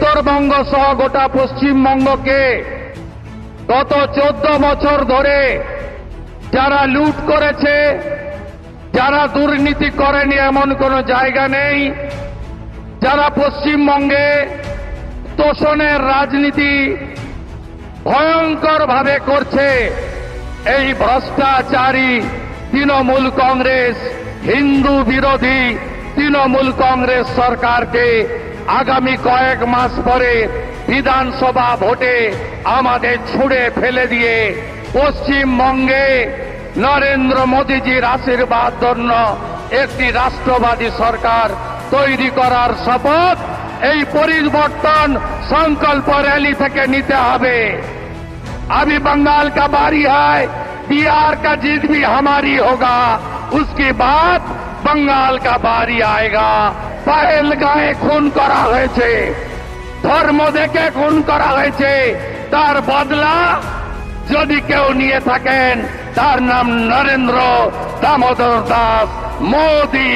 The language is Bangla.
উত্তরবঙ্গ সহ গোটা পশ্চিমবঙ্গকে গত চোদ্দ বছর ধরে যারা লুট করেছে, যারা দুর্নীতি করেনি এমন কোনো জায়গা নেই, যারা পশ্চিমবঙ্গে তোষণের রাজনীতি ভয়ঙ্কর ভাবে করছে, এই ভ্রষ্টাচারী তৃণমূল কংগ্রেস, হিন্দু বিরোধী তৃণমূল কংগ্রেস সরকারকে আগামী কয়েক মাস পরে বিধানসভা ভোটে আমাদের ছুড়ে ফেলে দিয়ে পশ্চিমবঙ্গে নরেন্দ্র মোদীজির আশীর্বাদ জন্য একটি রাষ্ট্রবাদী সরকার তৈরি করার শপথ এই পরিবর্তন সংকল্প র্যালি থেকে নিতে হবে अभी बंगाल का बारी है बिहार का जीत भी हमारी होगा उसके बाद बंगाल का बारी आएगा পায়েল গায়ে খুন করা হয়েছে। ধর্ম দেখে খুন করা হয়েছে। তার বদলা যদি কেউ নিয়ে থাকেন, তার নাম নরেন্দ্র দামোদর দাস মোদী।